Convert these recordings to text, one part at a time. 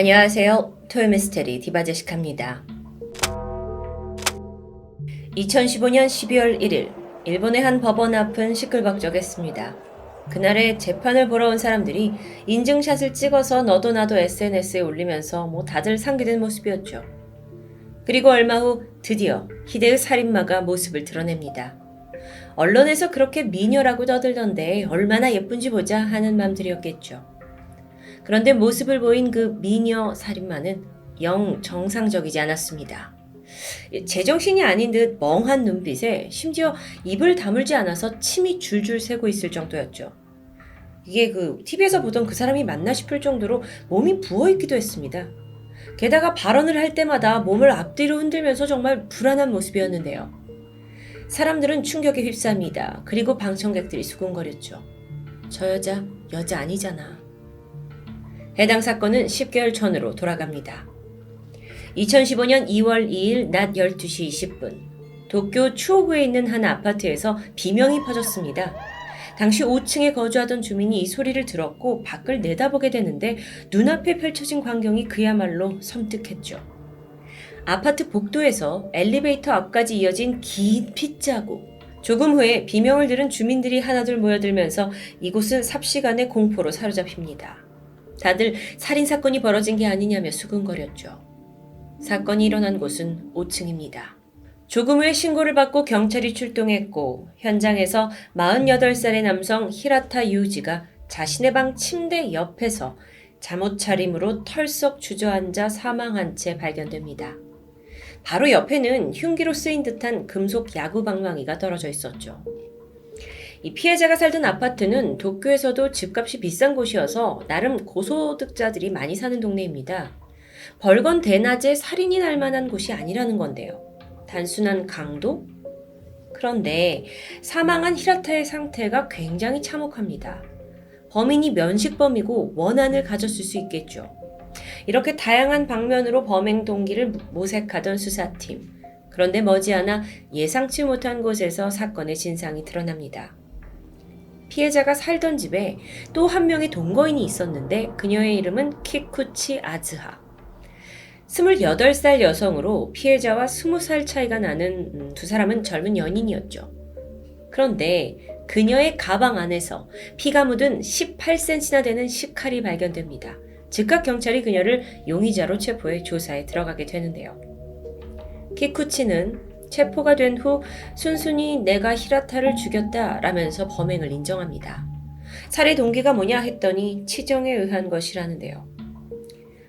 안녕하세요. 토요미스테리 디바제시카입니다. 2015년 12월 1일, 일본의 한 법원 앞은 시끌벅적했습니다. 그날에 재판을 보러 온 사람들이 인증샷을 찍어서 너도 나도 SNS에 올리면서 뭐 다들 상기된 모습이었죠. 그리고 얼마 후 드디어 히데의 살인마가 모습을 드러냅니다. 언론에서 그렇게 미녀라고 떠들던데 얼마나 예쁜지 보자 하는 맘들이었겠죠. 그런데 모습을 보인 그 미녀 살인마는 영 정상적이지 않았습니다. 제정신이 아닌 듯 멍한 눈빛에 심지어 입을 다물지 않아서 침이 줄줄 새고 있을 정도였죠. 이게 그 TV에서 보던 그 사람이 맞나 싶을 정도로 몸이 부어있기도 했습니다. 게다가 발언을 할 때마다 몸을 앞뒤로 흔들면서 정말 불안한 모습이었는데요. 사람들은 충격에 휩싸입니다. 그리고 방청객들이 수군거렸죠. 저 여자, 여자 아니잖아. 해당 사건은 10개월 전으로 돌아갑니다. 2015년 2월 2일 낮 12시 20분, 도쿄 추오구에 있는 한 아파트에서 비명이 퍼졌습니다. 당시 5층에 거주하던 주민이 이 소리를 들었고 밖을 내다보게 되는데 눈앞에 펼쳐진 광경이 그야말로 섬뜩했죠. 아파트 복도에서 엘리베이터 앞까지 이어진 긴 핏자국. 조금 후에 비명을 들은 주민들이 하나둘 모여들면서 이곳은 삽시간의 공포로 사로잡힙니다. 다들 살인 사건이 벌어진 게 아니냐며 수근거렸죠. 사건이 일어난 곳은 5층입니다. 조금 후에 신고를 받고 경찰이 출동했고 현장에서 48살의 남성 히라타 유지가 자신의 방 침대 옆에서 잠옷 차림으로 털썩 주저앉아 사망한 채 발견됩니다. 바로 옆에는 흉기로 쓰인 듯한 금속 야구 방망이가 떨어져 있었죠. 이 피해자가 살던 아파트는 도쿄에서도 집값이 비싼 곳이어서 나름 고소득자들이 많이 사는 동네입니다. 벌건 대낮에 살인이 날 만한 곳이 아니라는 건데요. 단순한 강도? 그런데 사망한 히라타의 상태가 굉장히 참혹합니다. 범인이 면식범이고 원한을 가졌을 수 있겠죠. 이렇게 다양한 방면으로 범행 동기를 모색하던 수사팀. 그런데 머지않아 예상치 못한 곳에서 사건의 진상이 드러납니다. 피해자가 살던 집에 또 한 명의 동거인이 있었는데 그녀의 이름은 키쿠치 아즈하. 28살 여성으로 피해자와 20살 차이가 나는 음, 두 사람은 젊은 연인이었죠. 그런데 그녀의 가방 안에서 피가 묻은 18cm나 되는 식칼이 발견됩니다. 즉각 경찰이 그녀를 용의자로 체포해 조사에 들어가게 되는데요. 키쿠치는 체포가 된 후 순순히 내가 히라타를 죽였다 라면서 범행을 인정합니다. 살해 동기가 뭐냐 했더니 치정에 의한 것이라는데요.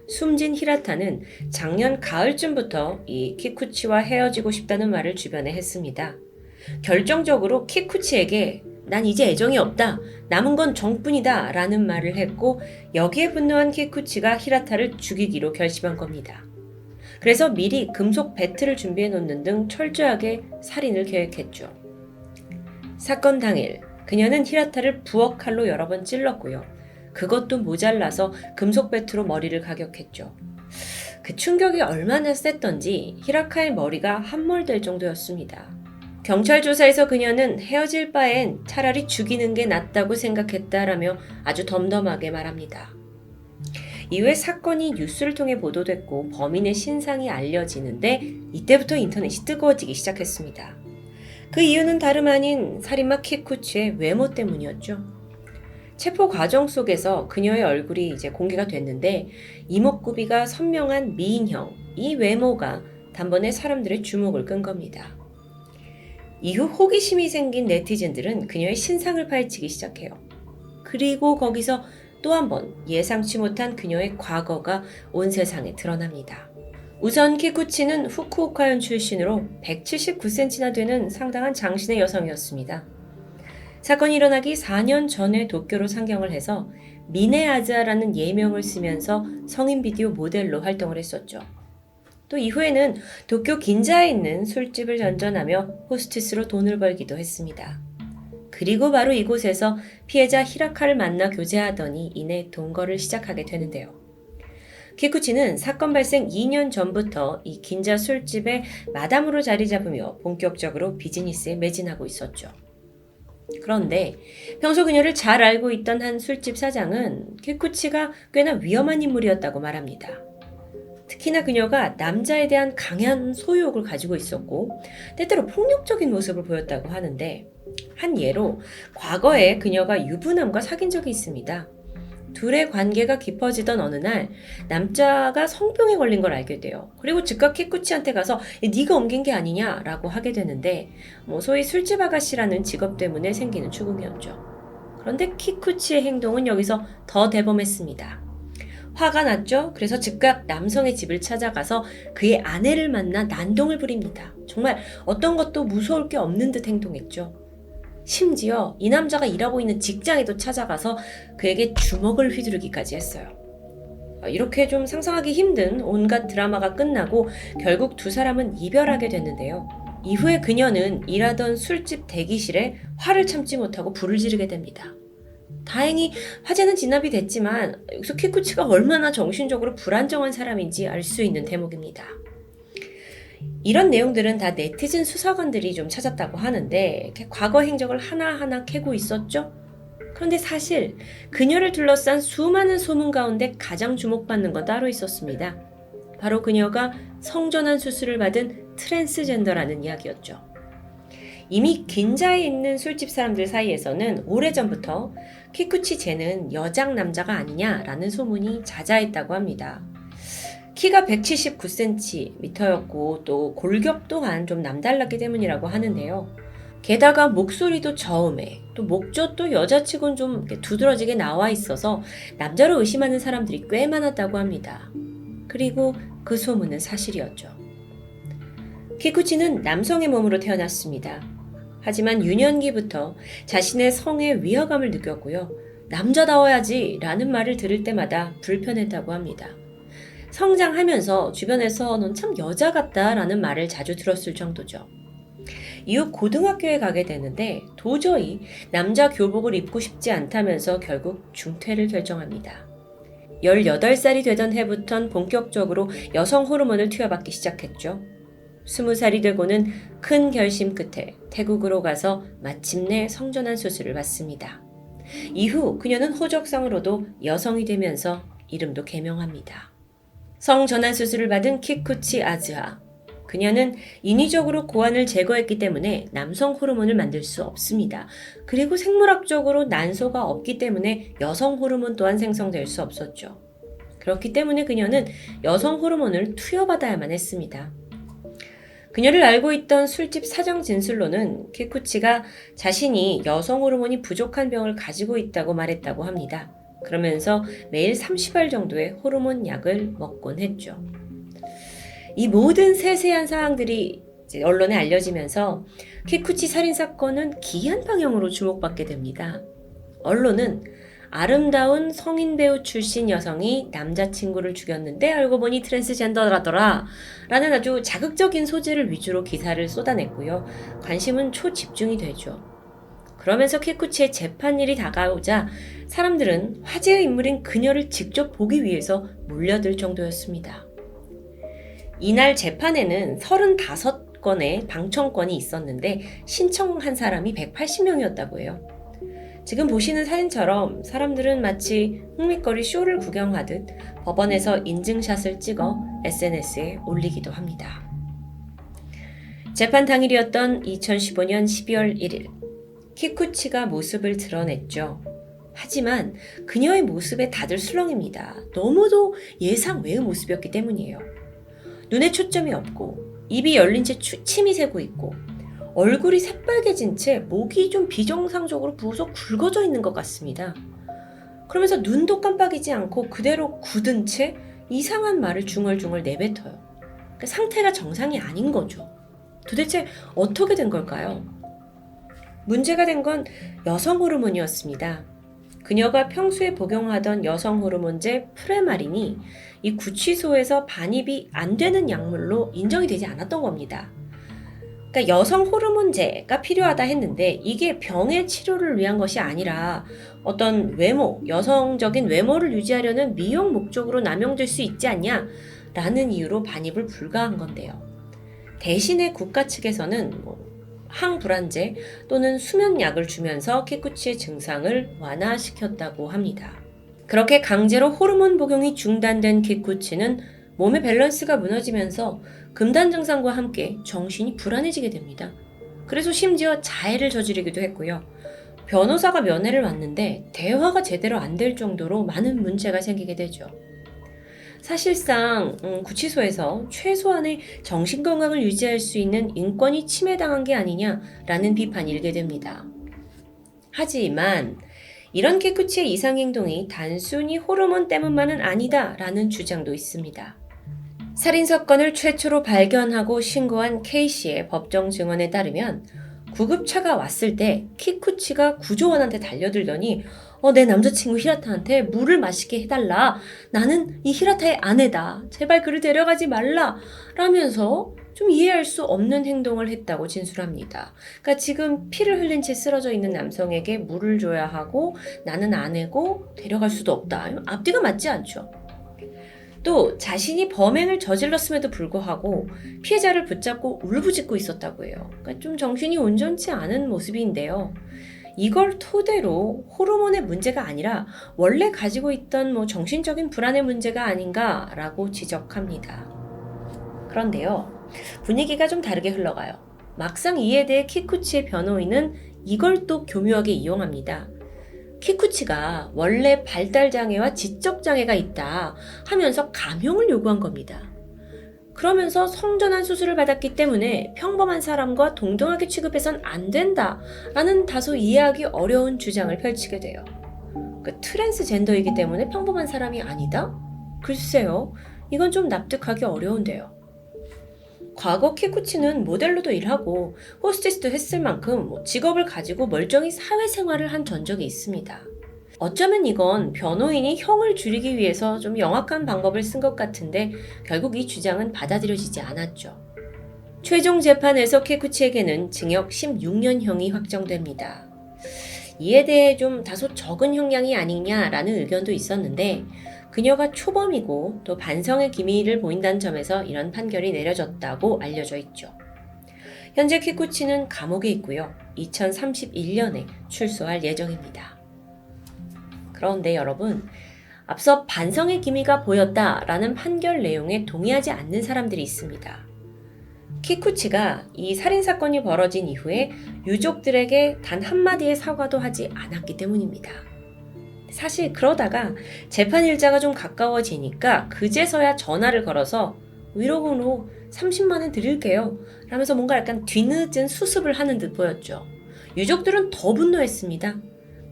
숨진 히라타는 작년 가을쯤부터 이 키쿠치와 헤어지고 싶다는 말을 주변에 했습니다. 결정적으로 키쿠치에게 난 이제 애정이 없다. 남은 건 정뿐이다. 라는 말을 했고 여기에 분노한 키쿠치가 히라타를 죽이기로 결심한 겁니다. 그래서 미리 금속 배트를 준비해 놓는 등 철저하게 살인을 계획했죠. 사건 당일 그녀는 히라타를 부엌 칼로 여러 번 찔렀고요. 그것도 모자라서 금속 배트로 머리를 가격했죠. 그 충격이 얼마나 셌던지 히라카의 머리가 함몰될 정도였습니다. 경찰 조사에서 그녀는 헤어질 바엔 차라리 죽이는 게 낫다고 생각했다라며 아주 덤덤하게 말합니다. 이후에 사건이 뉴스를 통해 보도됐고 범인의 신상이 알려지는데 이때부터 인터넷이 뜨거워지기 시작했습니다. 그 이유는 다름 아닌 살인마 키쿠치의 외모 때문이었죠. 체포 과정 속에서 그녀의 얼굴이 이제 공개가 됐는데 이목구비가 선명한 미인형, 이 외모가 단번에 사람들의 주목을 끈 겁니다. 이후 호기심이 생긴 네티즌들은 그녀의 신상을 파헤치기 시작해요. 그리고 거기서 또 한 번 예상치 못한 그녀의 과거가 온 세상에 드러납니다. 우선 키쿠치는 후쿠오카현 출신으로 179cm나 되는 상당한 장신의 여성이었습니다. 사건이 일어나기 4년 전에 도쿄로 상경을 해서 미네 아즈아라는 예명을 쓰면서 성인 비디오 모델로 활동을 했었죠. 또 이후에는 도쿄 긴자에 있는 술집을 전전하며 호스티스로 돈을 벌기도 했습니다. 그리고 바로 이곳에서 피해자 히라카를 만나 교제하더니 이내 동거를 시작하게 되는데요. 키쿠치는 사건 발생 2년 전부터 이 긴자 술집에 마담으로 자리 잡으며 본격적으로 비즈니스에 매진하고 있었죠. 그런데 평소 그녀를 잘 알고 있던 한 술집 사장은 키쿠치가 꽤나 위험한 인물이었다고 말합니다. 특히나 그녀가 남자에 대한 강한 소유욕을 가지고 있었고 때때로 폭력적인 모습을 보였다고 하는데 한 예로 과거에 그녀가 유부남과 사귄 적이 있습니다. 둘의 관계가 깊어지던 어느 날 남자가 성병에 걸린 걸 알게 돼요. 그리고 즉각 키쿠치한테 가서 네가 옮긴 게 아니냐라고 하게 되는데 뭐 소위 술집 아가씨라는 직업 때문에 생기는 추궁이었죠. 그런데 키쿠치의 행동은 여기서 더 대범했습니다. 화가 났죠? 그래서 즉각 남성의 집을 찾아가서 그의 아내를 만나 난동을 부립니다. 정말 어떤 것도 무서울 게 없는 듯 행동했죠. 심지어 이 남자가 일하고 있는 직장에도 찾아가서 그에게 주먹을 휘두르기까지 했어요. 어, 이렇게 좀 상상하기 힘든 온갖 드라마가 끝나고 결국 두 사람은 이별하게 됐는데요. 이후에 그녀는 일하던 술집 대기실에 화를 참지 못하고 불을 지르게 됩니다. 다행히 화재는 진압이 됐지만 여기서 키쿠치가 얼마나 정신적으로 불안정한 사람인지 알 수 있는 대목입니다. 이런 내용들은 다 네티즌 수사관들이 좀 찾았다고 하는데 과거 행적을 하나하나 캐고 있었죠. 그런데 사실 그녀를 둘러싼 수많은 소문 가운데 가장 주목받는 건 따로 있었습니다. 바로 그녀가 성전환 수술을 받은 트랜스젠더라는 이야기였죠. 이미 긴자에 있는 술집 사람들 사이에서는 오래전부터 키쿠치 쟤는 여장 남자가 아니냐라는 소문이 자자했다고 합니다. 키가 179cm였고 또 골격 또한 좀 남달랐기 때문이라고 하는데요. 게다가 목소리도 저음해 또 목젖도 여자치곤 좀 두드러지게 나와 있어서 남자로 의심하는 사람들이 꽤 많았다고 합니다. 그리고 그 소문은 사실이었죠. 키쿠치는 남성의 몸으로 태어났습니다. 하지만 유년기부터 자신의 성에 위화감을 느꼈고요. 남자다워야지 라는 말을 들을 때마다 불편했다고 합니다. 성장하면서 주변에서 넌참 여자 같다 라는 말을 자주 들었을 정도죠. 이후 고등학교에 가게 되는데 도저히 남자 교복을 입고 싶지 않다면서 결국 중퇴를 결정합니다. 18살이 되던 해부턴 본격적으로 여성 호르몬을 투여받기 시작했죠. 20살이 되고는 큰 결심 끝에 태국으로 가서 마침내 성전환 수술을 받습니다. 이후 그녀는 호적상으로도 여성이 되면서 이름도 개명합니다. 성전환 수술을 받은 키쿠치 아즈하. 그녀는 인위적으로 고환을 제거했기 때문에 남성 호르몬을 만들 수 없습니다. 그리고 생물학적으로 난소가 없기 때문에 여성 호르몬 또한 생성될 수 없었죠. 그렇기 때문에 그녀는 여성 호르몬을 투여받아야만 했습니다. 그녀를 알고 있던 술집 사정 진술로는 키쿠치가 자신이 여성 호르몬이 부족한 병을 가지고 있다고 말했다고 합니다. 그러면서 매일 30알 정도의 호르몬 약을 먹곤 했죠. 이 모든 세세한 사항들이 언론에 알려지면서 키쿠치 살인 사건은 기이한 방향으로 주목받게 됩니다. 언론은 아름다운 성인 배우 출신 여성이 남자친구를 죽였는데 알고 보니 트랜스젠더라더라 라는 아주 자극적인 소재를 위주로 기사를 쏟아냈고요. 관심은 초집중이 되죠. 그러면서 키쿠치의 재판일이 다가오자 사람들은 화제의 인물인 그녀를 직접 보기 위해서 몰려들 정도였습니다. 이날 재판에는 35건의 방청권이 있었는데 신청한 사람이 180명이었다고 해요. 지금 보시는 사진처럼 사람들은 마치 흥미거리 쇼를 구경하듯 법원에서 인증샷을 찍어 SNS에 올리기도 합니다. 재판 당일이었던 2015년 12월 1일, 키쿠치가 모습을 드러냈죠. 하지만 그녀의 모습에 다들 술렁입니다. 너무도 예상 외의 모습이었기 때문이에요. 눈에 초점이 없고, 입이 열린 채 침이 새고 있고, 얼굴이 새빨개진 채 목이 좀 비정상적으로 부어서 굵어져 있는 것 같습니다. 그러면서 눈도 깜빡이지 않고 그대로 굳은 채 이상한 말을 중얼중얼 내뱉어요. 그러니까 상태가 정상이 아닌 거죠. 도대체 어떻게 된 걸까요? 문제가 된 건 여성 호르몬이었습니다. 그녀가 평소에 복용하던 여성 호르몬제 프레마린이 이 구치소에서 반입이 안 되는 약물로 인정이 되지 않았던 겁니다. 그러니까 여성 호르몬제가 필요하다 했는데 이게 병의 치료를 위한 것이 아니라 어떤 외모, 여성적인 외모를 유지하려는 미용 목적으로 남용될 수 있지 않냐? 라는 이유로 반입을 불가한 건데요. 대신에 국가 측에서는 뭐 항불안제 또는 수면약을 주면서 키쿠치의 증상을 완화시켰다고 합니다. 그렇게 강제로 호르몬 복용이 중단된 키쿠치는 몸의 밸런스가 무너지면서 금단 증상과 함께 정신이 불안해지게 됩니다. 그래서 심지어 자해를 저지르기도 했고요. 변호사가 면회를 왔는데 대화가 제대로 안 될 정도로 많은 문제가 생기게 되죠. 사실상 음, 구치소에서 최소한의 정신 건강을 유지할 수 있는 인권이 침해당한 게 아니냐라는 비판이 일게 됩니다. 하지만 이런 키쿠치의 이상 행동이 단순히 호르몬 때문만은 아니다라는 주장도 있습니다. 살인 사건을 최초로 발견하고 신고한 K 씨의 법정 증언에 따르면 구급차가 왔을 때 키쿠치가 구조원한테 달려들더니 어, 내 남자친구 히라타한테 물을 마시게 해달라. 나는 이 히라타의 아내다. 제발 그를 데려가지 말라. 라면서 좀 이해할 수 없는 행동을 했다고 진술합니다. 그러니까 지금 피를 흘린 채 쓰러져 있는 남성에게 물을 줘야 하고 나는 아내고 데려갈 수도 없다. 앞뒤가 맞지 않죠. 또 자신이 범행을 저질렀음에도 불구하고 피해자를 붙잡고 울부짖고 있었다고 해요. 그러니까 좀 정신이 온전치 않은 모습인데요. 이걸 토대로 호르몬의 문제가 아니라 원래 가지고 있던 뭐 정신적인 불안의 문제가 아닌가라고 지적합니다. 그런데요, 분위기가 좀 다르게 흘러가요. 막상 이에 대해 키쿠치의 변호인은 이걸 또 교묘하게 이용합니다. 키쿠치가 원래 발달장애와 지적장애가 있다 하면서 감형을 요구한 겁니다. 그러면서 성전환 수술을 받았기 때문에 평범한 사람과 동등하게 취급해선 안 된다 라는 다소 이해하기 어려운 주장을 펼치게 돼요. 그 트랜스젠더이기 때문에 평범한 사람이 아니다? 글쎄요, 이건 좀 납득하기 어려운데요. 과거 키쿠치는 모델로도 일하고 호스티스도 했을 만큼 뭐 직업을 가지고 멀쩡히 사회생활을 한 전적이 있습니다. 어쩌면 이건 변호인이 형을 줄이기 위해서 좀 영악한 방법을 쓴 것 같은데 결국 이 주장은 받아들여지지 않았죠. 최종 재판에서 케쿠치에게는 징역 16년형이 확정됩니다. 이에 대해 좀 다소 적은 형량이 아니냐라는 의견도 있었는데 그녀가 초범이고 또 반성의 기미를 보인다는 점에서 이런 판결이 내려졌다고 알려져 있죠. 현재 키쿠치는 감옥에 있고요. 2031년에 출소할 예정입니다. 그런데 여러분, 앞서 반성의 기미가 보였다라는 판결 내용에 동의하지 않는 사람들이 있습니다. 키쿠치가 이 살인사건이 벌어진 이후에 유족들에게 단 한마디의 사과도 하지 않았기 때문입니다. 사실 그러다가 재판 일자가 좀 가까워지니까 그제서야 전화를 걸어서 위로금으로 30만원 드릴게요. 라면서 뭔가 약간 뒤늦은 수습을 하는 듯 보였죠. 유족들은 더 분노했습니다.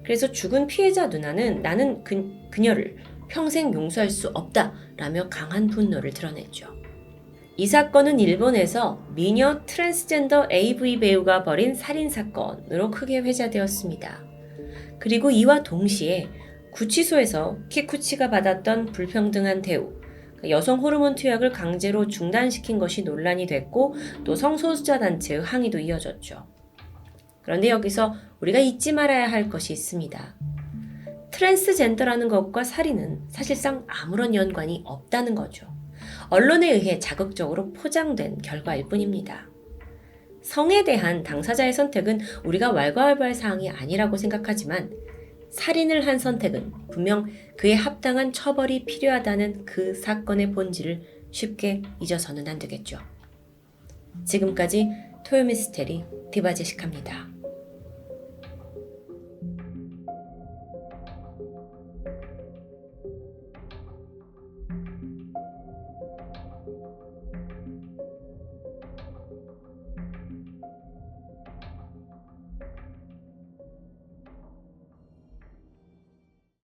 그래서 죽은 피해자 누나는 나는 그, 그녀를 평생 용서할 수 없다 라며 강한 분노를 드러냈죠. 이 사건은 일본에서 미녀 트랜스젠더 AV 배우가 벌인 살인 사건으로 크게 회자되었습니다. 그리고 이와 동시에 구치소에서 키쿠치가 받았던 불평등한 대우, 여성 호르몬 투약을 강제로 중단시킨 것이 논란이 됐고 또 성소수자 단체의 항의도 이어졌죠. 그런데 여기서 우리가 잊지 말아야 할 것이 있습니다. 트랜스젠더라는 것과 살인은 사실상 아무런 연관이 없다는 거죠. 언론에 의해 자극적으로 포장된 결과일 뿐입니다. 성에 대한 당사자의 선택은 우리가 왈가왈부할 사항이 아니라고 생각하지만 살인을 한 선택은 분명 그에 합당한 처벌이 필요하다는 그 사건의 본질을 쉽게 잊어서는 안 되겠죠. 지금까지 토요미스테리 디바제식합니다.